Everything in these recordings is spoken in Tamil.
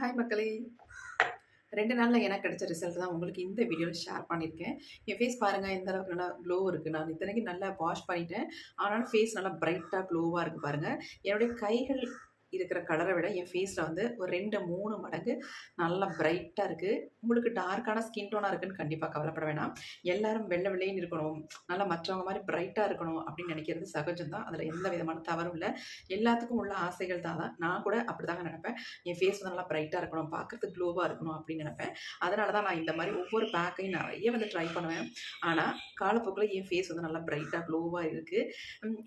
ஹாய் மக்களே. ரெண்டு நாளில் எனக்கு கிடைச்ச ரிசல்ட் தான் உங்களுக்கு இந்த வீடியோவில் ஷேர் பண்ணியிருக்கேன். என் ஃபேஸ் பாருங்கள் எந்த அளவுக்கு நல்லா க்ளோ இருக்குது நான் இத்தனைக்கு நல்லா வாஷ் பண்ணிட்டேன். ஆனாலும் ஃபேஸ் நல்லா பிரைட்டாக க்ளோவாக இருக்குது பாருங்கள் என்னுடைய கைகள் இருக்கிற கலரை விட என் ஃபேஸில் வந்து ஒரு ரெண்டு மூணு மடங்கு நல்லா பிரைட்டாக இருக்குது உங்களுக்கு டார்க்கான ஸ்கின் டோனாக இருக்குன்னு கண்டிப்பாக கவலைப்பட வேணாம். எல்லாரும் வெள்ளை வெள்ளைன்னு இருக்கணும். நல்லா மற்றவங்க மாதிரி பிரைட்டாக இருக்கணும் அப்படின்னு நினைக்கிறது சகஜம் தான். அதில் எந்த விதமான தவறும் இல்லை. எல்லாத்துக்கும் உள்ள ஆசைகள் தான் தான் நான் கூட அப்படி தாங்க நினப்பேன். என் ஃபேஸ் வந்து நல்லா பிரைட்டாக இருக்கணும். பார்க்குறதுக்கு க்ளோவாக இருக்கணும் அப்படின்னு நினைப்பேன். அதனால தான் நான் இந்த மாதிரி ஒவ்வொரு பேக்கையும் நிறைய வந்து ட்ரை பண்ணுவேன். ஆனால் காலப்போக்கில் என் ஃபேஸ் வந்து நல்லா பிரைட்டாக க்ளோவாக இருக்குது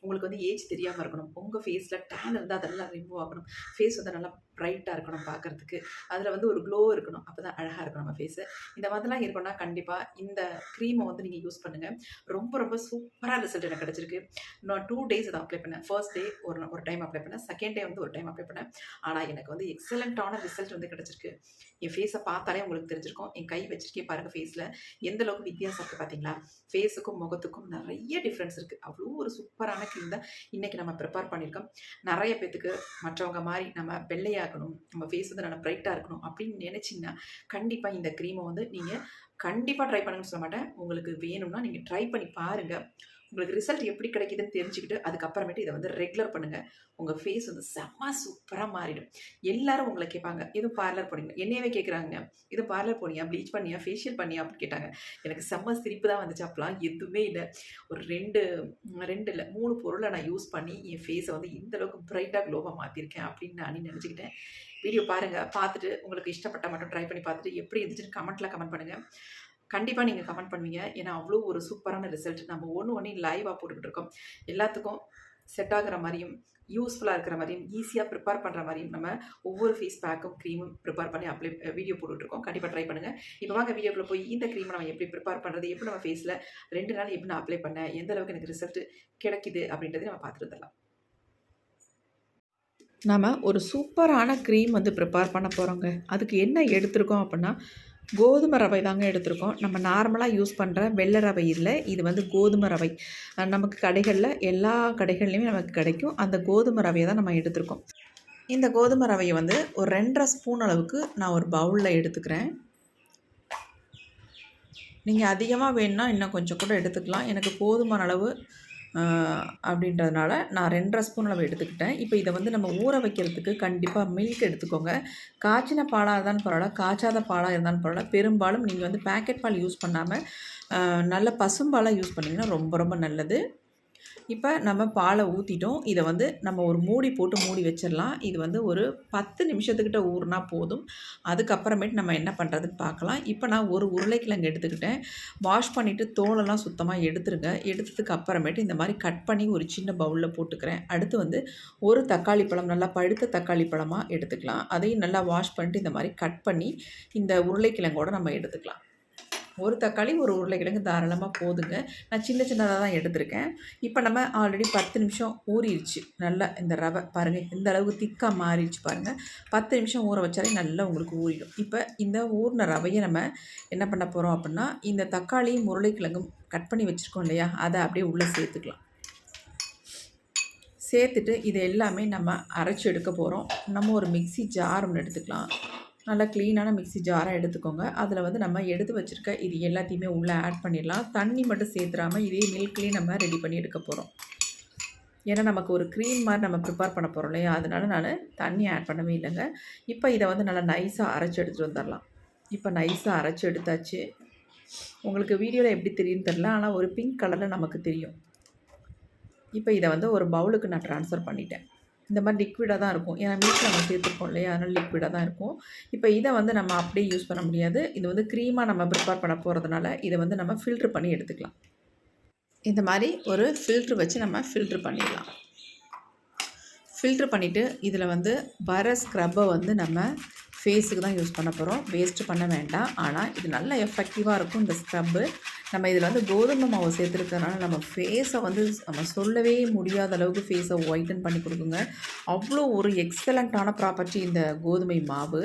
உங்களுக்கு வந்து ஏஜ் தெரியாமல் இருக்கணும். உங்கள் ஃபேஸில் டேன் இருந்தால் அதெல்லாம் ரிமூவ் ஆகணும் ஃபேஸ் வந்து நல்லா ப்ரைட்டாக இருக்கணும் பார்க்குறதுக்கு அதில் வந்து ஒரு க்ளோ இருக்கணும். அப்போ தான் அழகாக இருக்கும் நம்ம ஃபேஸு இந்த மாதிரிலாம் இருக்கணும்னா கண்டிப்பாக இந்த க்ரீமை வந்து நீங்கள் யூஸ் பண்ணுங்கள் ரொம்ப ரொம்ப சூப்பராக ரிசல்ட் எனக்கு கிடச்சிருக்கு. நான் டூ டேஸ் அதை அப்ளை பண்ணேன். ஃபர்ஸ்ட் டே ஒரு ஒரு டைம் அப்ளை பண்ணேன். செகண்ட் டே வந்து ஒரு டைம் அப்ளை பண்ணேன். ஆனால் எனக்கு வந்து எக்ஸலண்ட்டான ரிசல்ட் வந்து கிடச்சிருக்கு. என் ஃபேஸை பார்த்தாலே உங்களுக்கு தெரிஞ்சிருக்கும். என் கை வச்சிருக்கே பாருங்கள் ஃபேஸில் எந்த அளவுக்கு வித்தியாசம் இருக்குது பார்த்தீங்களா ஃபேஸுக்கும் முகத்துக்கும் நிறைய டிஃப்ரென்ஸ் இருக்குது அவ்வளோ ஒரு சூப்பரான க்ரீம் தான் இன்றைக்கி நம்ம ப்ரிப்பேர் பண்ணியிருக்கோம். நிறைய பேத்துக்கு மற்றவங்க மாதிரி நம்ம இருக்கணும் நம்ம ஃபேஸ் வந்து நல்லா ப்ரைட்டாக இருக்கணும் அப்படின்னு நினச்சிங்கன்னா கண்டிப்பாக இந்த க்ரீமை வந்து நீங்கள் கண்டிப்பாக ட்ரை பண்ணுங்கன்னு சொல்ல மாட்டேன். உங்களுக்கு வேணும்னா நீங்கள் ட்ரை பண்ணி பாருங்கள் உங்களுக்கு ரிசல்ட் எப்படி கிடைக்குதுன்னு தெரிஞ்சுக்கிட்டு அதுக்கப்புறமேட்டு இதை வந்து ரெகுலர் பண்ணுங்கள் உங்கள் ஃபேஸ் வந்து செம்ம சூப்பராக மாறிடும். எல்லாரும் உங்களை கேட்பாங்க எதுவும் பார்லர் போனீங்க. என்னையவே கேட்குறாங்க இது பார்லர் போனியா? ப்ளீச் பண்ணியா? ஃபேஷியல் பண்ணியா? அப்படின்னு கேட்டாங்க. எனக்கு செம்ம சிரிப்பு தான் வந்துச்சு. அப்பலாம் எதுவுமே இல்லை. ஒரு ரெண்டு ரெண்டு இல்லை மூணு பொருளை நான் யூஸ் பண்ணி என் ஃபேஸை வந்து இந்த அளவுக்கு பிரைட்டாக க்ளோவாக மாற்றிருக்கேன் அப்படின்னு நான் நினச்சிக்கிட்டேன். வீடியோ பாருங்கள் பார்த்துட்டு உங்களுக்கு இஷ்டப்பட்ட மட்டும் ட்ரை பண்ணி பார்த்துட்டு எப்படி இருந்துச்சுன்னு கமெண்ட்டில் கமெண்ட் பண்ணுங்கள் கண்டிப்பாக நீங்கள் கமெண்ட் பண்ணுவீங்க. ஏன்னா அவ்வளோ ஒரு சூப்பரான ரிசல்ட் நம்ம ஒன்று ஒன்று லைவாக போட்டுக்கிட்டு இருக்கோம் எல்லாத்துக்கும் செட் ஆகிற மாதிரியும் யூஸ்ஃபுல்லாக இருக்கிற மாதிரியும் ஈஸியாக ப்ரிப்பேர் பண்ணுற மாதிரியும் நம்ம ஒவ்வொரு ஃபேஸ் பேக்கும் க்ரீமும் ப்ரிப்பேர் பண்ணி அப்ளை வீடியோ போட்டுட்ருக்கோம் கண்டிப்பாக ட்ரை பண்ணுங்கள் இப்போ வாங்க வீடியோக்குள்ளே போய் இந்த க்ரீமை நம்ம எப்படி ப்ரிப்பேர் பண்ணுறது எப்படி நம்ம ஃபேஸில் ரெண்டு நாள் எப்படி நான் அப்ளை பண்ணேன் எந்த அளவுக்கு எனக்கு ரிசல்ட் கிடைக்குது அப்படின்றத நம்ம பார்த்துட்டு வந்துடலாம். ஒரு சூப்பரான க்ரீம் வந்து ப்ரிப்பேர் பண்ண போகிறோங்க அதுக்கு என்ன எடுத்திருக்கோம் அப்படின்னா கோதுமை ரவை தாங்க எடுத்திருக்கோம். நம்ம நார்மலாக யூஸ் பண்ணுற வெள்ளை ரவை இல்லை இது வந்து கோதுமை ரவை. நமக்கு கடைகளில் எல்லா கடைகள்லையுமே நமக்கு கிடைக்கும். அந்த கோதுமை ரவையை தான் நம்ம எடுத்திருக்கோம். இந்த கோதுமை ரவையை வந்து ஒரு ரெண்டரை ஸ்பூன் அளவுக்கு நான் ஒரு பவுலில் எடுத்துக்கிறேன். நீங்கள் அதிகமாக வேணும்னா இன்னும் கொஞ்சம் கூட எடுத்துக்கலாம். எனக்கு போதுமான அளவு அப்படின்றதுனால நான் ரெண்டரை ஸ்பூன் அளவு எடுத்துக்கிட்டேன். இப்போ இதை வந்து நம்ம ஊற வைக்கிறதுக்கு கண்டிப்பாக மில்க் எடுத்துக்கோங்க. காய்ச்சின பாலாக இருந்தாலும் பரவாயில்ல காய்ச்சாத பாலாக இருந்தாலும் பரவாயில்ல. பெரும்பாலும் நீங்கள் வந்து பேக்கெட் பால் யூஸ் பண்ணாமல் நல்ல பசும்பாலாக யூஸ் பண்ணிங்கன்னா ரொம்ப ரொம்ப நல்லது. இப்போ நம்ம பாலை ஊற்றிட்டோம் இதை வந்து நம்ம ஒரு மூடி போட்டு மூடி வச்சிடலாம். இது வந்து ஒரு பத்து நிமிஷத்துக்கிட்ட ஊறினா போதும். அதுக்கப்புறமேட்டு நம்ம என்ன பண்ணுறதுன்னு பார்க்கலாம். இப்போ நான் ஒரு உருளைக்கிழங்கு எடுத்துக்கிட்டேன். வாஷ் பண்ணிவிட்டு தோலெல்லாம் சுத்தமாக எடுத்துருங்க. எடுத்ததுக்கு அப்புறமேட்டு இந்த மாதிரி கட் பண்ணி ஒரு சின்ன பவுலில் போட்டுக்கிறேன். அடுத்து வந்து ஒரு தக்காளி பழம் நல்லா பழுத்த தக்காளி பழமாக எடுத்துக்கலாம். அதையும் நல்லா வாஷ் பண்ணிட்டு இந்த மாதிரி கட் பண்ணி இந்த உருளைக்கிழங்கோட நம்ம எடுத்துக்கலாம். ஒரு தக்காளி ஒரு உருளைக்கிழங்கு தாராளமாக போதுங்க. நான் சின்ன சின்னதாக தான் எடுத்திருக்கேன். இப்போ நம்ம ஆல்ரெடி பத்து நிமிஷம் ஊறிடுச்சு நல்லா இந்த ரவை பாருங்கள் இந்த அளவுக்கு திக்காக மாறிடுச்சு பாருங்கள் பத்து நிமிஷம் ஊற வச்சாலே நல்லா உங்களுக்கு ஊறிடும். இப்போ இந்த ஊறின ரவையை நம்ம என்ன பண்ண போகிறோம் அப்படின்னா இந்த தக்காளியும் உருளைக்கிழங்கும் கட் பண்ணி வச்சுருக்கோம் இல்லையா? அதை அப்படியே உள்ளே சேர்த்துக்கலாம். சேர்த்துட்டு இது எல்லாமே நம்ம அரைச்சி எடுக்க போகிறோம் நம்ம ஒரு மிக்ஸி ஜார் ஒன்று எடுத்துக்கலாம். நல்லா க்ளீனான மிக்ஸி ஜாராக எடுத்துக்கோங்க. அதில் வந்து நம்ம எடுத்து வச்சுருக்க இது எல்லாத்தையுமே உள்ளே ஆட் பண்ணிடலாம். தண்ணி மட்டும் சேர்த்துறாமல் இதே மில்க்லேயே நம்ம ரெடி பண்ணி எடுக்க போகிறோம் ஏன்னா நமக்கு ஒரு க்ரீம் மாதிரி நம்ம ப்ரிப்பேர் பண்ண போகிறோம் இல்லையா? அதனால நான் தண்ணி ஆட் பண்ணவே இல்லைங்க. இப்போ இதை வந்து நல்லா நைஸாக அரைச்சி எடுத்துகிட்டு வந்துடலாம். இப்போ நைஸாக அரைச்சி எடுத்தாச்சு. உங்களுக்கு வீடியோவில் எப்படி தெரியும்னு தெரில ஆனால் ஒரு பிங்க் கலரில் நமக்கு தெரியும். இப்போ இதை வந்து ஒரு பவுலுக்கு நான் ட்ரான்ஸ்ஃபர் பண்ணிட்டேன். இந்த மாதிரி லிக்விடாக தான் இருக்கும். ஏன்னா மில்க் நம்ம சேர்த்துருக்கோம் இல்லையா? அதனால் லிக்விடாக தான் இருக்கும். இப்போ இதை வந்து நம்ம அப்படியே யூஸ் பண்ண முடியாது. இது வந்து க்ரீமாக நம்ம ப்ரிப்பேர் பண்ண போகிறதுனால இதை வந்து நம்ம ஃபில்ட்ரு பண்ணி எடுத்துக்கலாம். இந்த மாதிரி ஒரு ஃபில்ட்ரு வச்சு நம்ம ஃபில்ட்ரு பண்ணிடலாம். ஃபில்ட்ரு பண்ணிவிட்டு இதில் வந்து வர ஸ்க்ரப்பை வந்து நம்ம ஃபேஸுக்கு தான் யூஸ் பண்ண போகிறோம் வேஸ்ட்டு பண்ண வேண்டாம். ஆனால் இது நல்ல எஃபெக்டிவாக இருக்கும் இந்த ஸ்க்ரப்பு நம்ம இதில் வந்து கோதுமை மாவு சேர்த்துருக்கனால நம்ம ஃபேஸை வந்து நம்ம சொல்லவே முடியாத அளவுக்கு ஃபேஸை ஒயிட்டன் பண்ணி கொடுக்குங்க. அவ்வளோ ஒரு எக்ஸலண்ட்டான ப்ராப்பர்ட்டி இந்த கோதுமை மாவு.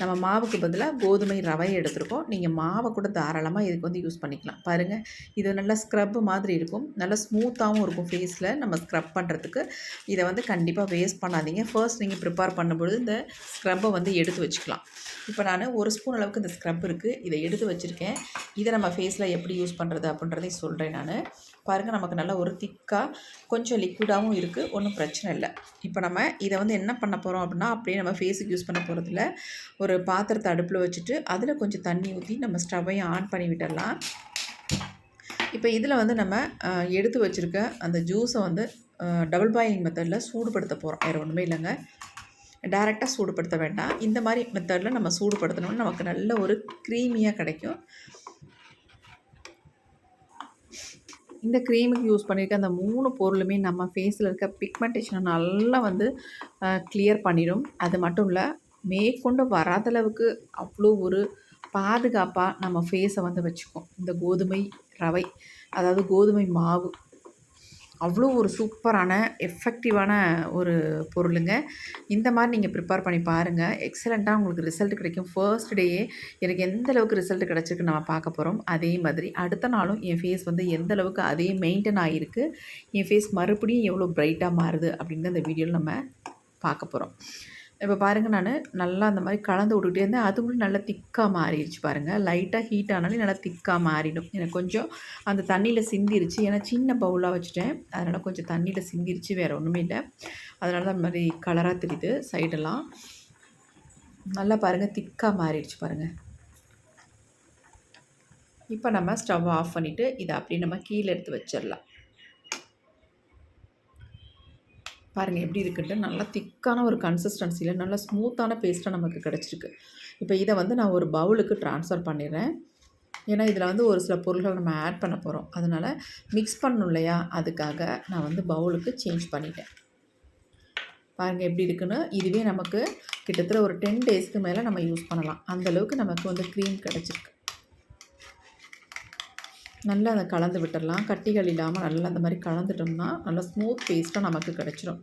நம்ம மாவுக்கு பதிலாக கோதுமை ரவையை எடுத்திருக்கோம். நீங்கள் மாவை கூட தாராளமாக இதுக்கு வந்து யூஸ் பண்ணிக்கலாம். பாருங்கள் இது நல்லா ஸ்க்ரப் மாதிரி இருக்கும். நல்லா ஸ்மூத்தாகவும் இருக்கும் ஃபேஸில் நம்ம ஸ்க்ரப் பண்ணுறதுக்கு இதை வந்து கண்டிப்பாக வேஸ்ட் பண்ணாதீங்க. ஃபர்ஸ்ட் நீங்கள் ப்ரிப்பேர் பண்ணும்பொழுது இந்த ஸ்க்ரப்பை வந்து எடுத்து வச்சுக்கலாம். இப்போ நான் ஒரு ஸ்பூன் அளவுக்கு இந்த ஸ்க்ரப் இருக்குது இதை எடுத்து வச்சுருக்கேன். இதை நம்ம ஃபேஸில் எப்படி யூஸ் பண்ணுறது அப்படின்றதையும் சொல்கிறேன் நான். பாருங்கள் நமக்கு நல்லா ஒரு திக்காக கொஞ்சம் லிக்விடாகவும் இருக்குது ஒன்றும் பிரச்சனை இல்லை. இப்போ நம்ம இதை வந்து என்ன பண்ண போகிறோம் அப்படின்னா அப்படியே நம்ம ஃபேஸுக்கு யூஸ் பண்ண போகிறதில்ல ஒரு பாத்திரத்தை அடுப்பில் வச்சுட்டு அதில் கொஞ்சம் தண்ணி ஊற்றி நம்ம ஸ்டவ்வையும் ஆன் பண்ணி விட்டுடலாம். இப்போ இதில் வந்து நம்ம எடுத்து வச்சுருக்க அந்த ஜூஸை வந்து டபுள் பாயிலிங் மெத்தடில் சூடுபடுத்த போகிறோம் வேறு ஒன்றுமே இல்லைங்க. டைரெக்டாக சூடுபடுத்த வேண்டாம். இந்த மாதிரி மெத்தடில் நம்ம சூடுபடுத்தணும்னு நமக்கு நல்ல ஒரு க்ரீமியாக கிடைக்கும். இந்த க்ரீமுக்கு யூஸ் பண்ணியிருக்க அந்த மூணு பொருளுமே நம்ம ஃபேஸில் இருக்க பிக்மெண்டேஷனை நல்லா வந்து கிளியர் பண்ணிடும். அது மட்டும் இல்லை மேற்கொண்டு வராத அளவுக்கு அவ்வளோ ஒரு பாதுகாப்பாக நம்ம ஃபேஸை வந்து வச்சுக்கும். இந்த கோதுமை ரவை அதாவது கோதுமை மாவு. அவ்வளோ ஒரு சூப்பரான எஃபெக்டிவான ஒரு பொருளுங்க. இந்த மாதிரி நீங்கள் ப்ரிப்பேர் பண்ணி பாருங்கள் எக்ஸலண்ட்டாக உங்களுக்கு ரிசல்ட் கிடைக்கும். ஃபர்ஸ்ட் டேயே எனக்கு எந்த அளவுக்கு ரிசல்ட் கிடச்சிருக்கு நம்ம பார்க்க போகிறோம் அதே மாதிரி அடுத்த நாளும் என் ஃபேஸ் வந்து எந்த அளவுக்கு அதே மெயின்டைன் ஆகிருக்கு என் ஃபேஸ் மறுபடியும் எவ்வளோ பிரைட்டாக மாறுது அப்படின்னு அந்த வீடியோவில் நம்ம பார்க்க போகிறோம் இப்போ பாருங்கள் நான் நல்லா அந்த மாதிரி கலந்து விட்டுக்கிட்டே இருந்தேன். அதுவும் நல்லா திக்காக மாறிடுச்சு பாருங்கள் லைட்டாக ஹீட் ஆனாலே நல்லா திக்காக மாறிடும். எனக்கு கொஞ்சம் அந்த தண்ணியில் சிந்திருச்சு. ஏன்னா சின்ன பவுலாக வச்சுட்டேன். அதனால் கொஞ்சம் தண்ணியில் சிந்திருச்சு. வேறு ஒன்றுமே இல்லை. அதனால தான் அந்த மாதிரி கலராக தெரியுது சைடெல்லாம் நல்லா பாருங்கள் திக்காக மாறிடுச்சு பாருங்கள் இப்போ நம்ம ஸ்டவ் ஆஃப் பண்ணிவிட்டு இதை அப்படியே நம்ம கீழே எடுத்து வச்சிடலாம். பாருங்கள் எப்படி இருக்குன்ட்டு நல்லா திக்கான ஒரு கன்சிஸ்டன்சியில் நல்லா ஸ்மூத்தான பேஸ்ட்டாக நமக்கு கிடச்சிருக்கு. இப்போ இதை வந்து நான் ஒரு பவுலுக்கு ட்ரான்ஸ்ஃபர் பண்ணிடுறேன். ஏன்னா இதில் வந்து ஒரு சில பொருள்கள் நம்ம ஆட் பண்ண போகிறோம் அதனால் மிக்ஸ் பண்ணணும் இல்லையா? அதுக்காக நான் வந்து பவுலுக்கு சேஞ்ச் பண்ணிட்டேன். பாருங்கள் எப்படி இருக்குன்னு. இதுவே நமக்கு கிட்டத்தட்ட ஒரு டென் டேஸ்க்கு மேலே நம்ம யூஸ் பண்ணலாம். அந்தளவுக்கு நமக்கு வந்து க்ரீம் கிடச்சிருக்கு. நல்லா அதை கலந்து விட்டுடலாம். கட்டிகள் இல்லாமல் நல்லா அந்த மாதிரி கலந்துட்டோம்னா நல்லா ஸ்மூத் பேஸ்ட்டாக நமக்கு கிடச்சிரும்.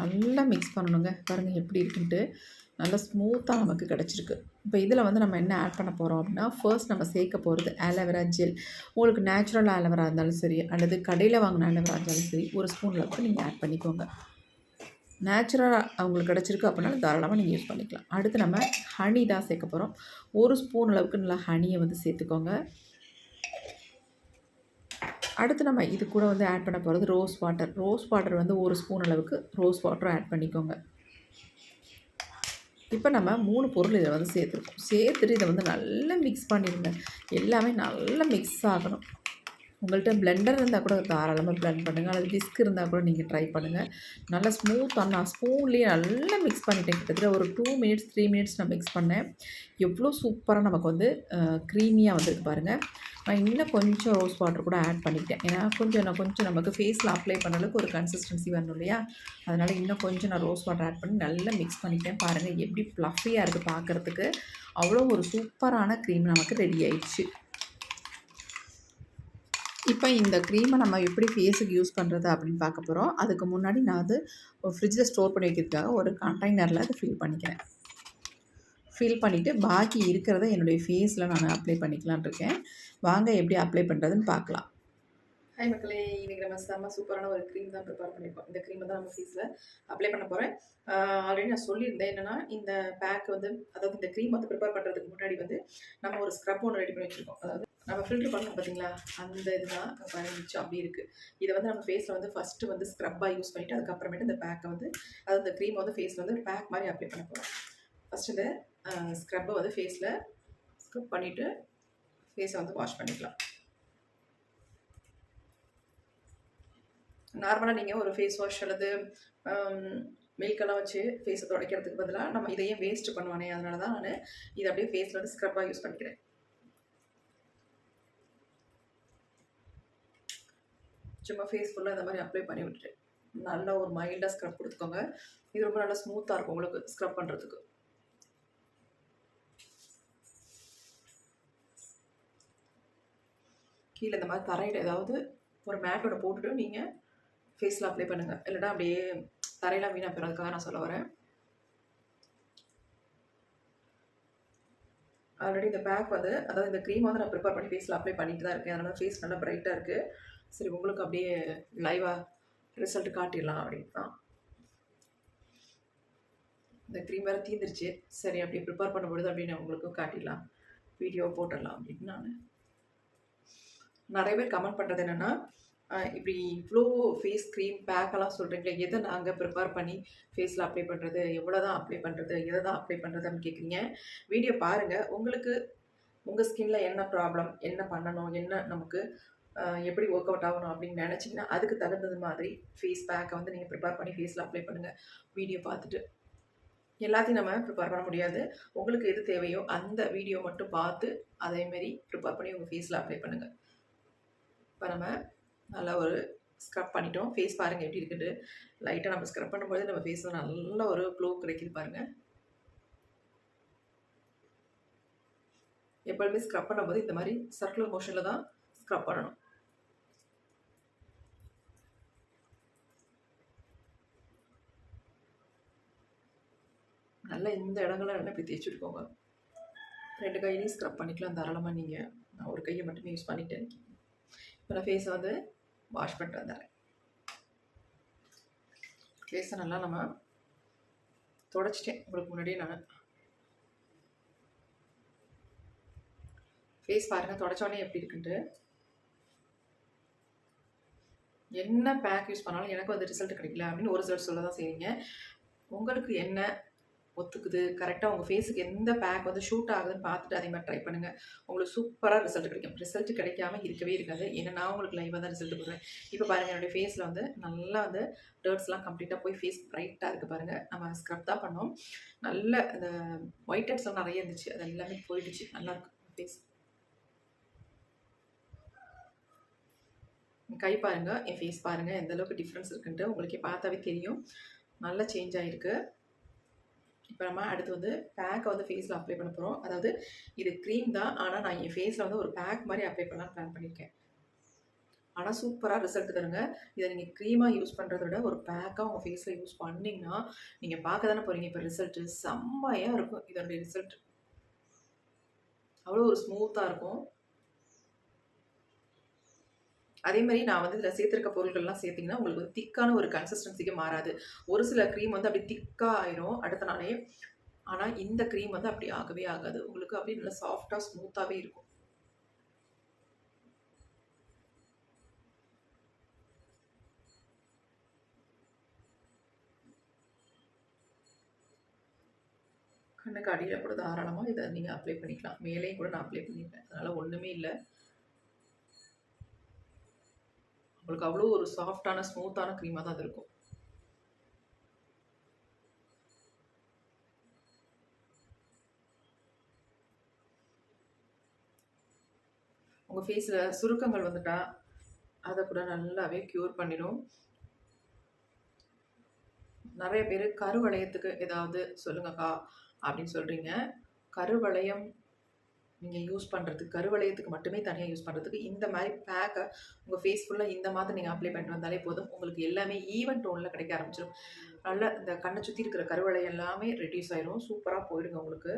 நல்லா மிக்ஸ் பண்ணணுங்க. பாருங்கள் எப்படி இருக்குன்ட்டு. நல்லா ஸ்மூத்தாக நமக்கு கிடச்சிருக்கு. இப்போ இதில் வந்து நம்ம என்ன ஆட் பண்ண போகிறோம் அப்படின்னா ஃபர்ஸ்ட் நம்ம சேர்க்க போகிறது ஆலோவேரா ஜெல் உங்களுக்கு நேச்சுரல் ஆலோவேரா இருந்தாலும் சரி அல்லது கடையில் வாங்கின ஆலோவேரா இருந்தாலும் சரி ஒரு ஸ்பூன் அளவுக்கு நீங்கள் ஆட் பண்ணிக்கோங்க. நேச்சுரலாக அவங்களுக்கு கிடச்சிருக்கு அப்படின்னாலும் தாராளமாக நீங்கள் யூஸ் பண்ணிக்கலாம். அடுத்து நம்ம ஹனி தான் சேர்க்க போகிறோம் ஒரு ஸ்பூன் அளவுக்கு நல்லா ஹனியை வந்து சேர்த்துக்கோங்க. அடுத்து நம்ம இது கூட வந்து ஆட் பண்ண போகிறது ரோஸ் வாட்டர் ரோஸ் வாட்டர் வந்து ஒரு ஸ்பூன் அளவுக்கு ரோஸ் வாட்டரும் ஆட் பண்ணிக்கோங்க. இப்போ நம்ம மூணு பொருள் இதை வந்து சேர்த்துருக்கோம். சேர்த்துட்டு இதை வந்து நல்லா மிக்ஸ் பண்ணிடுங்க. எல்லாமே நல்லா மிக்ஸ் ஆகணும். உங்கள்கிட்ட பிளெண்டர் இருந்தால் கூட தாராளமாக பிளெண்ட் பண்ணுங்கள் அல்லது விஸ்க் இருந்தால் கூட நீங்கள் ட்ரை பண்ணுங்கள் நல்லா ஸ்மூத்தாக நான் ஸ்பூன்லேயே நல்லா மிக்ஸ் பண்ணிட்டேன். கிட்டத்தட்ட ஒரு டூ மினிட்ஸ் த்ரீ மினிட்ஸ் நான் மிக்ஸ் பண்ணேன். எவ்வளோ சூப்பராக நமக்கு வந்து க்ரீமியாக வந்துருக்கு பாருங்கள் நான் இன்னும் கொஞ்சம் ரோஸ் வாட்டர் கூட ஆட் பண்ணிக்கிட்டேன். ஏன்னா கொஞ்சம் நான் கொஞ்சம் நமக்கு ஃபேஸில் அப்ளை பண்ண அளவுக்கு ஒரு கன்சிஸ்டன்சி வரணும் இல்லையா? அதனால் இன்னும் கொஞ்சம் நான் ரோஸ் வாட்டர் ஆட் பண்ணி நல்லா மிக்ஸ் பண்ணிட்டேன். பாருங்கள் எப்படி ஃப்ளஃபியாக இருக்குது பார்க்குறதுக்கு அவ்வளோ ஒரு சூப்பரான க்ரீம் நமக்கு ரெடி ஆயிடுச்சு. இப்போ இந்த க்ரீமை நம்ம எப்படி ஃபேஸுக்கு யூஸ் பண்ணுறது அப்படின்னு பார்க்க போகிறோம் அதுக்கு முன்னாடி நான் அது ஃப்ரிட்ஜில் ஸ்டோர் பண்ணி வைக்கிறதுக்காக ஒரு கண்டெய்னரில் அதை ஃபில் பண்ணிக்கிறேன். ஃபில் பண்ணிவிட்டு பாக்கி இருக்கிறத என்னுடைய ஃபேஸில் நான் அப்ளை பண்ணிக்கலான் இருக்கேன். வாங்க எப்படி அப்ளை பண்ணுறதுன்னு பார்க்கலாம். ஹாய் மக்களே இன்றைக்கி நம்ம செம்ம சூப்பரான ஒரு க்ரீம் தான் ப்ரிப்பேர் பண்ணியிருக்கோம் இந்த க்ரீமை தான் நம்ம ஃபேஸில் அப்ளை பண்ண போகிறேன் ஆல்ரெடி நான் சொல்லியிருந்தேன் என்னென்னா இந்த பேக் வந்து அதாவது இந்த க்ரீம் வந்து ப்ரிப்பேர் பண்ணுறதுக்கு முன்னாடி வந்து நம்ம ஒரு ஸ்க்ரப் ஒன்று ரெடி பண்ணி வச்சுருக்கோம். அதாவது நம்ம ஃபில்டர் பண்ணோம் பார்த்தீங்களா அந்த இதுதான் பயணிச்சு அப்படி இருக்குது இதை வந்து நம்ம ஃபேஸில் வந்து ஃபஸ்ட்டு வந்து ஸ்க்ரப்பாக யூஸ் பண்ணிவிட்டு அதுக்கப்புறமேட்டு இந்த பேக்கை வந்து அது அந்த க்ரீம் வந்து ஃபேஸில் வந்து ஒரு பேக் மாதிரி அப்ளை பண்ண போகிறோம் ஃபஸ்ட்டு இந்த ஸ்க்ரப்பை வந்து ஃபேஸில் ஸ்க்ரப் பண்ணிவிட்டு ஃபேஸை வந்து வாஷ் பண்ணிக்கலாம். நார்மலாக நீங்கள் ஒரு ஃபேஸ் வாஷ் அல்லது மில்கெல்லாம் வச்சு ஃபேஸை துடைக்கிறதுக்கு பதிலாக நம்ம இதையே வேஸ்ட் பண்ணுவானே அதனால தான் நான் இதை அப்படியே ஃபேஸில் வந்து ஸ்க்ரப்பாக யூஸ் பண்ணிக்கிறேன். சும்மா ஃபேஸ் ஃபுல்லாக இந்த மாதிரி அப்ளை பண்ணி விட்டுட்டேன். நல்லா ஒரு மைல்டாக ஸ்க்ரப் கொடுத்துக்கோங்க. இது ரொம்ப நல்லா ஸ்மூத்தாக இருக்கும் உங்களுக்கு ஸ்க்ரப் பண்ணுறதுக்கு கீழே இந்த மாதிரி தரையில் ஏதாவது ஒரு மேட்டோட போட்டுட்டு நீங்கள் ஃபேஸில் அப்ளை பண்ணுங்கள் இல்லைனா அப்படியே தரையெல்லாம் வீணாக போயிடறதுக்காக நான் சொல்ல வரேன். ஆல்ரெடி இந்த பேக் வந்து அதாவது இந்த க்ரீம் வந்து நான் ப்ரிப்பேர் பண்ணி ஃபேஸில் அப்ளை பண்ணிட்டு தான் இருக்கேன். அதனால் ஃபேஸ் நல்லா ப்ரைட்டாக இருக்குது சரி உங்களுக்கு அப்படியே லைவாக ரிசல்ட் காட்டிடலாம் அப்படின்னு. தான் இந்த க்ரீம் வேறு தீந்துருச்சு. சரி அப்படி ப்ரிப்பேர் பண்ணும்பொழுது அப்படின்னு உங்களுக்கும் காட்டிடலாம். வீடியோ போட்டுடலாம் அப்படின்னு நான். நிறைய பேர் கமெண்ட் பண்ணுறது என்னென்னா இப்படி இவ்வளோ ஃபேஸ் க்ரீம் பேக்கெல்லாம் சொல்கிறீங்களே எதை நாங்கள் ப்ரிப்பேர் பண்ணி ஃபேஸில் அப்ளை பண்ணுறது எவ்வளோ தான் அப்ளை பண்ணுறது எதை தான் அப்ளை பண்ணுறது அப்படின்னு கேட்குறீங்க வீடியோ பாருங்கள் உங்களுக்கு உங்கள் ஸ்கின்ல என்ன ப்ராப்ளம் என்ன பண்ணணும் என்ன நமக்கு எப்படி ஒர்க் அவுட் ஆகணும் அப்படின்னு நினச்சிங்கன்னா அதுக்கு தகுந்தது மாதிரி ஃபேஸ் பேக்கை வந்து நீங்கள் ப்ரிப்பேர் பண்ணி ஃபேஸில் அப்ளை பண்ணுங்கள் வீடியோ பார்த்துட்டு. எல்லாத்தையும் நம்ம ப்ரிப்பேர் பண்ண முடியாது. உங்களுக்கு எது தேவையோ அந்த வீடியோ மட்டும் பார்த்து அதேமாரி ப்ரிப்பேர் பண்ணி உங்கள் ஃபேஸில் அப்ளை பண்ணுங்கள் இப்போ நம்ம நல்லா ஒரு ஸ்க்ரப் பண்ணிட்டோம். ஃபேஸ் பாருங்கள் எப்படி இருக்குது. லைட்டாக நம்ம ஸ்க்ரப் பண்ணும்போது நம்ம ஃபேஸில் நல்ல ஒரு க்ளோ கிடைக்குது பாருங்கள் எப்பொழுதுமே ஸ்க்ரப் பண்ணும்போது இந்த மாதிரி சர்க்குலர் மோஷனில் தான் ஸ்க்ரப் பண்ணணும். நல்லா இந்த இடங்கள்லாம் நல்லா இப்படி தேய்ச்சி விட்டுக்கோங்க ரெண்டு கையிலையும் ஸ்க்ரப் பண்ணிக்கலாம் தாராளமாக நீங்கள் நான் ஒரு கையை மட்டுமே யூஸ் பண்ணிட்டேன். இப்போ நான் ஃபேஸை வந்து வாஷ் பண்ணிட்டு வந்துடுறேன். ஃபேஸை நல்லா நம்ம தொடச்சிட்டேன். உங்களுக்கு முன்னாடியே நான் ஃபேஸ் பாருங்கள் தொடச்சோடனே எப்படி இருக்குன்ட்டு. என்ன பேக் யூஸ் பண்ணாலும் எனக்கு வந்து ரிசல்ட் கிடைக்கல அப்படின்னு ஒரு சிலர் சொல்ல தான் செய்வீங்க உங்களுக்கு என்ன ஒத்துக்குது. கரெக்டாக உங்கள் ஃபேஸுக்கு எந்த பேக் வந்து ஷூட் ஆகுதுன்னு பார்த்துட்டு அதே மாதிரி ட்ரை பண்ணுங்கள் உங்களுக்கு சூப்பராக ரிசல்ட் கிடைக்கும். ரிசல்ட் கிடைக்காம இருக்கவே இருக்காது. ஏன்னா நான் உங்களுக்கு லைவாக தான் ரிசல்ட் கொடுக்குறேன். இப்போ பாருங்கள் என்னுடைய ஃபேஸில் வந்து நல்லா வந்து டர்ட்ஸ்லாம் கம்ப்ளீட்டாக போய் ஃபேஸ் ப்ரைட்டாக இருக்குது பாருங்கள் நம்ம ஸ்க்ரப் தான் பண்ணோம். நல்ல அந்த ஒயிட் ஹெட்ஸ்லாம் நிறைய இருந்துச்சு. அது எல்லாமே போயிடுச்சு. நல்லாயிருக்கு ஃபேஸ் கை பாருங்கள் என் ஃபேஸ் பாருங்கள் எந்த அளவுக்கு டிஃப்ரென்ஸ் இருக்குன்ட்டு உங்களுக்கே பார்த்தாவே தெரியும். நல்லா சேஞ்ச் ஆகிருக்கு இப்போ நம்ம அடுத்து வந்து பேக்கை வந்து ஃபேஸில் அப்ளை பண்ண போகிறோம் அதாவது இது க்ரீம் தான் ஆனால் நான் என் ஃபேஸில் வந்து ஒரு பேக் மாதிரி அப்ளை பண்ணலாம் பிளான் பண்ணியிருக்கேன் ஆனால் சூப்பராக ரிசல்ட் தருங்க. இதை நீங்கள் க்ரீமாக யூஸ் பண்ணுறத விட ஒரு பேக்காக உங்கள் ஃபேஸில் யூஸ் பண்ணிங்கன்னா நீங்கள் பார்க்க தானே போகிறீங்க இப்போ ரிசல்ட்டு செம்மையாக இருக்கும். இதனுடைய ரிசல்ட் அவ்வளோ ஒரு ஸ்மூத்தாக இருக்கும். அதே மாதிரி நான் வந்து இதில் சேர்த்துருக்க பொருட்கள்லாம் சேர்த்திங்கன்னா உங்களுக்கு வந்து திக்கான ஒரு கன்சிஸ்டன்சிக்கு மாறாது. ஒரு சில க்ரீம் வந்து அப்படி திக்காக ஆயிரும் அடுத்த நாளே. ஆனால் இந்த க்ரீம் வந்து அப்படி ஆகவே ஆகாது. உங்களுக்கு அப்படியே நல்லா சாஃப்டாக ஸ்மூத்தாகவே இருக்கும். கண்ணுக்கு அடியில் கூட தாராளமாக இதை நீங்கள் அப்ளை பண்ணிக்கலாம். மேலேயும் கூட நான் அப்ளை பண்ணியிருக்கேன். அதனால் ஒன்றுமே இல்லை. உங்களுக்கு அவ்வளோ ஒரு சாஃப்டான ஸ்மூத்தான க்ரீமாக தான் அது இருக்கும். உங்கள் ஃபேஸில் சுருக்கங்கள் வந்துட்டால் அதை கூட நல்லாவே க்யூர் பண்ணிடும். நிறைய பேர் கருவளையத்துக்கு ஏதாவது சொல்லுங்கக்கா அப்படின்னு சொல்கிறீங்க கருவளையம் நீங்கள் யூஸ் பண்ணுறதுக்கு கருவளையத்துக்கு மட்டுமே தனியாக யூஸ் பண்ணுறதுக்கு இந்த மாதிரி பேக்கை உங்கள் ஃபேஸ் ஃபுல்லாக இந்த மாதிரி நீங்கள் அப்ளை பண்ணிட்டு வந்தாலே போதும். உங்களுக்கு எல்லாமே ஈவன் டோனில் கிடைக்க ஆரம்பிச்சிடும் நல்லா இந்த கண்ணை சுற்றி இருக்கிற கருவளை எல்லாமே ரெடியூஸ் ஆயிரும். சூப்பராக போயிடுங்க உங்களுக்கு.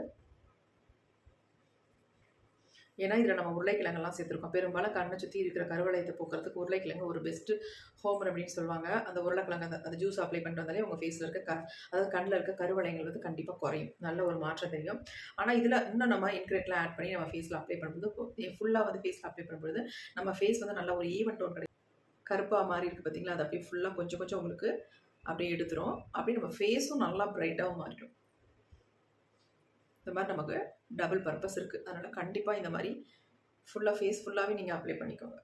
ஏன்னா இதில் நம்ம உருளைக்கிழங்கெல்லாம் சேர்த்துருக்கோம். பெரும்பாலும் கண்ணை சுற்றி இருக்கிற கருவளையத்தை போக்குறதுக்கு உருளைக்கிழங்கு ஒரு பெஸ்ட்டு ஹோம் அப்படின்னு சொல்லுவாங்க. அந்த உருளைக்கிழங்கு அந்த அந்த ஜூஸ் அப்ளை பண்ணிட்டு வந்தாலே உங்கள் ஃபேஸில் இருக்க க அதாவது கண்ணில் இருக்க கருவளையங்கள் வந்து கண்டிப்பாக குறையும். நல்ல ஒரு மாற்றம் தெரியும். ஆனால் இதில் இன்னும் நம்ம இன்க்ரீட்லாம் ஆட் பண்ணி நம்ம ஃபேஸில் அப்ளை பண்ணும்போது ஃபுல்லாக வந்து ஃபேஸில் அப்ளை பண்ணும்போது நம்ம ஃபேஸ் வந்து நல்ல ஒரு ஈவன் டோன் கிடைக்கும். கருப்பாக மாறி இருக்குது பார்த்தீங்களா அது அப்படியே ஃபுல்லாக கொஞ்சம் கொஞ்சம் உங்களுக்கு அப்படியே எடுத்துரும். அப்படியே நம்ம ஃபேஸும் நல்லா பிரைட்டாகவும் மாறிடும். இந்த மாதிரி நமக்கு டபுள் பர்பஸ் இருக்குது அதனால் கண்டிப்பாக இந்த மாதிரி ஃபுல்லாக ஃபேஸ் ஃபுல்லாகவே நீங்கள் அப்ளை பண்ணிக்கோங்க.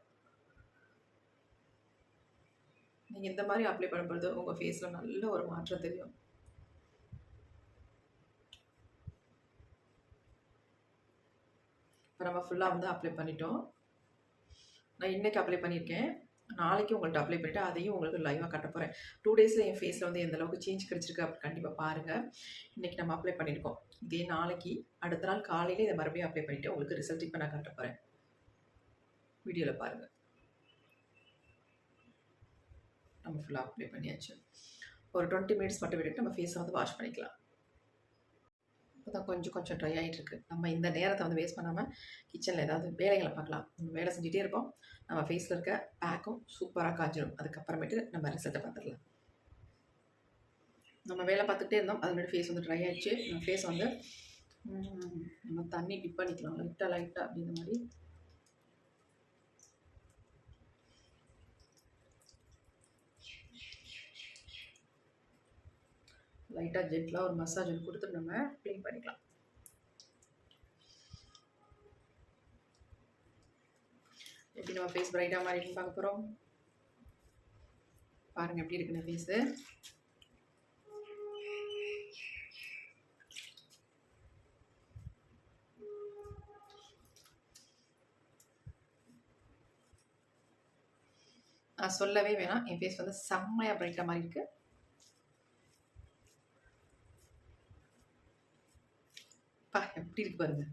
நீங்கள் இந்த மாதிரி அப்ளை பண்ணும்போது உங்கள் ஃபேஸில் நல்ல ஒரு மாற்றம் தெரியும். இப்போ நம்ம ஃபுல்லாக வந்து அப்ளை பண்ணிட்டோம். நான் இன்றைக்கி அப்ளை பண்ணியிருக்கேன். நாளைக்கு உங்கள்கிட்ட அப்ளை பண்ணிவிட்டு அதையும் உங்களுக்கு லைவாக கட்ட போகிறேன் டூ டேஸில் என் ஃபேஸில் வந்து எந்த அளவுக்கு சேஞ்ச் கிடச்சிருக்கு அப்படி கண்டிப்பாக பாருங்கள் இன்றைக்கி நம்ம அப்ளை பண்ணியிருக்கோம் இதே நாளைக்கு அடுத்த நாள் காலையில் இதை மறுபடியும் அப்ளை பண்ணிவிட்டு உங்களுக்கு ரிசல்ட் இப்போ நான் கட்ட போகிறேன் வீடியோவில் பாருங்கள் நம்ம ஃபுல்லாக அப்ளை பண்ணியாச்சு. ஒரு டுவெண்ட்டி மினிட்ஸ் மட்டும் விட்டுட்டு நம்ம ஃபேஸை வந்து வாஷ் பண்ணிக்கலாம். இப்போ தான் கொஞ்சம் கொஞ்சம் ட்ரை ஆகிட்டு இருக்கு. நம்ம இந்த நேரத்தை வந்து வேஸ்ட் பண்ணாமல் கிச்சனில் ஏதாவது வேலைகளை பார்க்கலாம். நம்ம வேலை செஞ்சுட்டே இருப்போம். நம்ம ஃபேஸில் இருக்க பேக்கும் சூப்பராக காய்ச்சிடும் அதுக்கப்புறமேட்டு நம்ம ரிசல்ட்டை பார்த்துடலாம் நம்ம வேலை பார்த்துக்கிட்டே இருந்தோம். அது மாதிரி ஃபேஸ் வந்து ட்ரை ஆகிடுச்சு நம்ம ஃபேஸ் வந்து நம்ம தண்ணி டிப் பண்ணிக்கலாம். லைட்டாக லைட்டாக அப்படிங்கிற மாதிரி. லைட்டாக ஜென்டலாக ஒரு மசாஜ் ஒன்று கொடுத்துட்டு நம்ம க்ளீன் பண்ணிக்கலாம். எப்படி நம்ம ஃபேஸ் பிரைட்டாக மாறிட்டு பார்க்க போகிறோம் பாருங்கள் எப்படி இருக்குன்னு ஃபேஸு நான் சொல்லவே வேணாம். என் ஃபேஸ் வந்து செம்மையாக பிரைட்டாக மாதிரி இருக்குது பா எப்படி இருக்கு பாருங்க.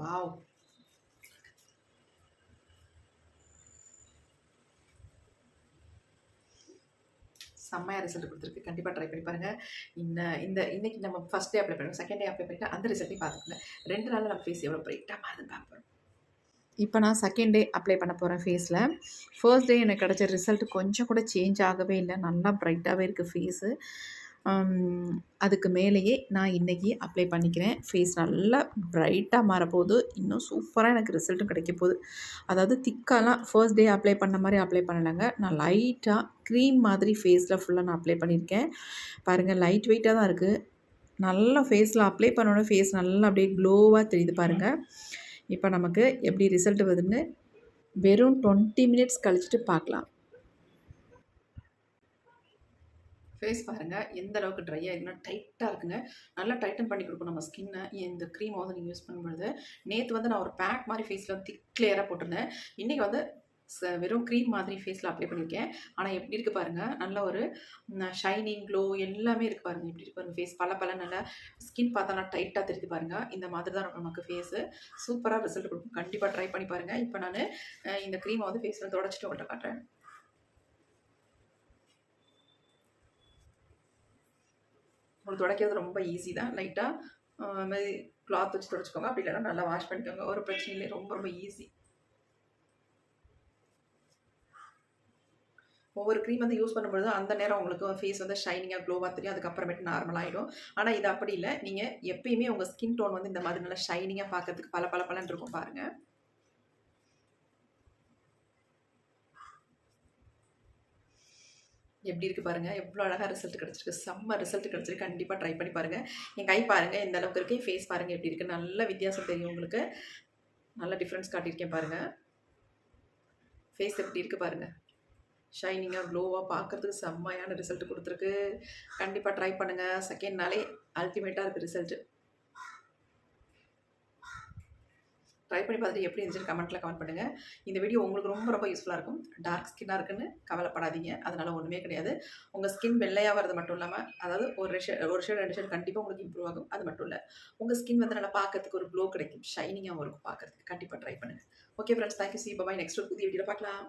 வாவ். செம்மையாக ரிசல்ட் கொடுத்துருக்கு. கண்டிப்பாக ட்ரை பண்ணி பாருங்கள் இந்த இந்த இன்றைக்கி நம்ம ஃபஸ்ட் டே அப்ளை பண்ணுவோம் செகண்ட் டே அப்ளை பண்ணிட்டு அந்த ரிசல்ட்டையும் பார்த்துக்கோங்க. ரெண்டு நாளில் நம்ம ஃபேஸ் எவ்வளோ பிரைட்டாக மாறுதுன்னு பார்ப்போம் இப்போ நான் செகண்ட் டே அப்ளை பண்ண போகிறேன் ஃபேஸில் ஃபர்ஸ்ட் டே எனக்கு கிடச்ச ரிசல்ட் கொஞ்சம் கூட சேஞ்ச் ஆகவே இல்லை. நல்லா ப்ரைட்டாகவே இருக்குது ஃபேஸு அதுக்கு மேலேயே நான் இன்றைக்கி அப்ளை பண்ணிக்கிறேன். ஃபேஸ் நல்லா ப்ரைட்டாக மாறப்போகுது. இன்னும் சூப்பராக எனக்கு ரிசல்ட்டும் கிடைக்க போகுது. அதாவது திக்காலாம் ஃபர்ஸ்ட் டே அப்ளை பண்ண மாதிரி அப்ளை பண்ணலைங்க. நான் லைட்டாக க்ரீம் மாதிரி ஃபேஸில் ஃபுல்லாக நான் அப்ளை பண்ணியிருக்கேன். பாருங்கள் லைட் வெயிட்டாக தான் இருக்குது நல்லா ஃபேஸில் அப்ளை பண்ணோன்னே ஃபேஸ் நல்லா அப்படியே க்ளோவாக தெரியுது பாருங்கள் இப்போ நமக்கு எப்படி ரிசல்ட் வருதுன்னு வெறும் டுவெண்ட்டி மினிட்ஸ் கழிச்சிட்டு பார்க்கலாம். ஃபேஸ் பாருங்கள் எந்த அளவுக்கு ட்ரை ஆகிடுதுன்னா டைட்டாக இருக்குங்க. நல்லா டைட்டன் பண்ணி கொடுக்கும் நம்ம ஸ்கின்னை இந்த க்ரீமை வந்து நீங்கள் யூஸ் பண்ணும்பொழுது நேற்று வந்து நான் ஒரு பேக் மாதிரி ஃபேஸில் வந்து திக் கிளியராக போட்டிருந்தேன். இன்றைக்கி வந்து ச- வெறும் க்ரீம் மாதிரி ஃபேஸில் அப்ளை பண்ணியிருக்கேன் ஆனால் எப்படி இருக்குது பாருங்கள் நல்ல ஒரு ஷைனிங் க்ளோ எல்லாமே இருக்குது பாருங்கள் எப்படி இருக்கு பாருங்கள் ஃபேஸ் பல பல நல்லா ஸ்கின் பார்த்தா டைட்டாக தெரிஞ்சு பாருங்கள் இந்த மாதிரி தான் நமக்கு ஃபேஸு சூப்பராக ரிசல்ட் கொடுக்கும். கண்டிப்பாக ட்ரை பண்ணி பாருங்கள் இப்போ நான் இந்த க்ரீமை வந்து ஃபேஸில் தொடச்சிட்டு உங்கள்கிட்ட காட்டுறேன். உங்களுக்கு துடைக்கிறது ரொம்ப ஈஸி தான். லைட்டாக மாதிரி கிளாத் வச்சு துடைச்சிக்கோங்க. அப்படி இல்லைன்னா நல்லா வாஷ் பண்ணிக்கோங்க. ஒரு பிரச்சனை இல்லை ரொம்ப ரொம்ப ஈஸி ஒவ்வொரு க்ரீம் வந்து யூஸ் பண்ணும்பொழுது அந்த நேரம் உங்களுக்கு ஃபேஸ் வந்து ஷைனிங்காக க்ளோவாக தெரியும். அதுக்கப்புறமேட்டு நார்மல் ஆகிடும் ஆனால் இது அப்படி இல்லை. நீங்கள் எப்பயுமே உங்கள் ஸ்கின் டோன் வந்து இந்த மாதிரி நல்லா ஷைனிங்காக பார்க்கறதுக்கு பல பல பலன் இருக்கும் பாருங்கள் எப்படி இருக்குது பாருங்கள் எவ்வளோ அழகாக ரிசல்ட் கிடச்சிருக்கு. செம்ம ரிசல்ட் கிடச்சிருக்கு. கண்டிப்பாக ட்ரை பண்ணி பாருங்கள் என் கை பாருங்கள் எந்த அளவுக்கு இருக்கு. ஃபேஸ் பாருங்கள் எப்படி இருக்குது நல்ல வித்தியாசம் தெரியும் உங்களுக்கு. நல்ல டிஃப்ரென்ஸ் காட்டியிருக்கேன் பாருங்கள் ஃபேஸ் எப்படி இருக்குது பாருங்கள் ஷைனிங்காக க்ளோவாக பார்க்கறதுக்கு செம்மையான ரிசல்ட் கொடுத்துருக்கு. கண்டிப்பாக ட்ரை பண்ணுங்கள் செகண்ட் நாளே அல்டிமேட்டாக இருக்குது ரிசல்ட்டு ட்ரை பண்ணி பார்த்துட்டு எப்படி இருந்துச்சு கமெண்ட்டில் கமெண்ட் பண்ணுங்கள் இந்த வீடியோ உங்களுக்கு ரொம்ப ரொம்ப யூஸ்ஃபுல்லாக இருக்கும். டார்க் ஸ்கின்னாக இருக்குன்னு கவலைப்படாதீங்க. அதனால் ஒன்றுமே கிடையாது. உங்கள் ஸ்கின் வெள்ளையாக வரது மட்டும் இல்லாமல் அதாவது ஒரு ஷே ஒரு ஷேட் ரெண்டு ஷேட் கண்டிப்பாக உங்களுக்கு இம்ப்ரூவ் ஆகும். அது மட்டும் இல்லை. உங்கள் ஸ்கின் வந்து நல்லா பார்க்கறதுக்கு ஒரு க்ளோ கிடைக்கும். ஷைனிங்காகவும் இருக்கும் பார்க்கறதுக்கு. கண்டிப்பாக ட்ரை பண்ணுங்கள் okay friends thank you see bye next ஒரு புதிய வீடியோவில் பார்க்கலாம்.